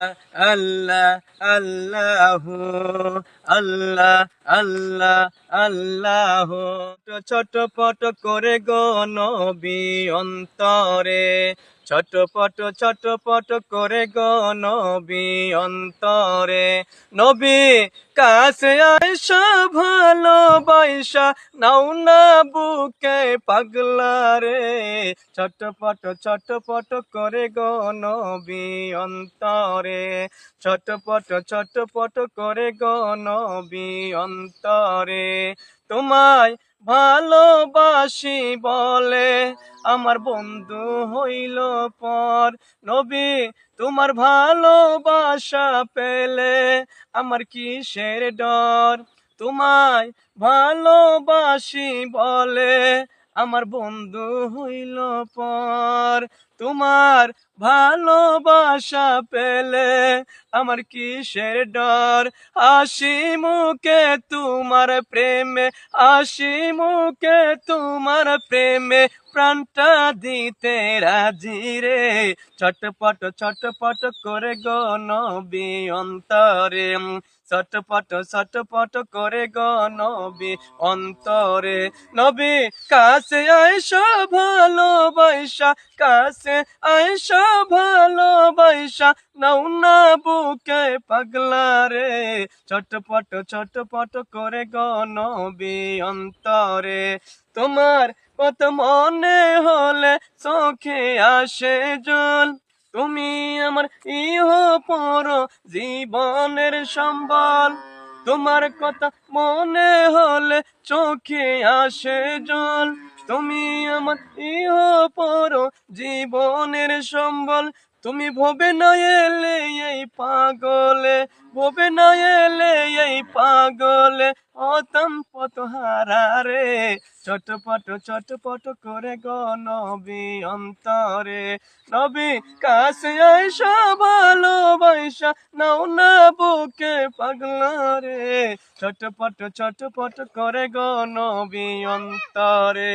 আল্লাহ আল্লাহ আল্লাহ আল্লাহ আল্লাহ। ছটপট করে গো অন্তরে। ছটপট ছটপট করে গো নবী অন্তরে। নবী, কাছে আয়সা ভালোবাসা নাও না বুকে পাগলা রে। ছটপট ছটপট করে গো নবী অন্তরে। ছটপট ছটপট করে গো নবী অন্তরে। তোমায় ভালোবাসি বলে আমার বন্ধু হইল পর। নবী, তোমার ভালোবাসা পেলে আমার কিসের ডর? তোমায় ভালোবাসি বলে আমার বন্ধু হইল পর। তোমার ভালোবাসা পেলে আমার কিসের ডর? হাসি মুখে তোমার প্রেমে, হাসি মুখে তোমার প্রেমে প্রাণটা দিতে রাজি রে। ছটপট ছটপট করে গো নবী অন্তরে। ছটপট ছটপট করে গো নবী অন্তরে। নবী, কাছে আইসা ভালোবাসা কাছে আইসা ভালোবাসা নাও না বুকে পাগলা রে। ছটপট ছটপট করে গো নবী অন্তরে। তোমার কত মনে হলে চোখে আসে জল। তুমি আমার ইহ পর জীবনের সম্বল। তোমার কথা মনে হলে চোখে আসে জল। তুমি আমার ইহ পর জীবনের সম্বল। তুমি ভবে না এলে এই পাগলে, ভবে না এলে এই পাগলে। অতম পত হারারে চটপট চটপট করে গো নবী অন্তরে। নবী কাছে আইসা, ভালোবাসা নাও না বুকে পাগলা রে। চটপট চটপট করে গো নবী অন্তরে।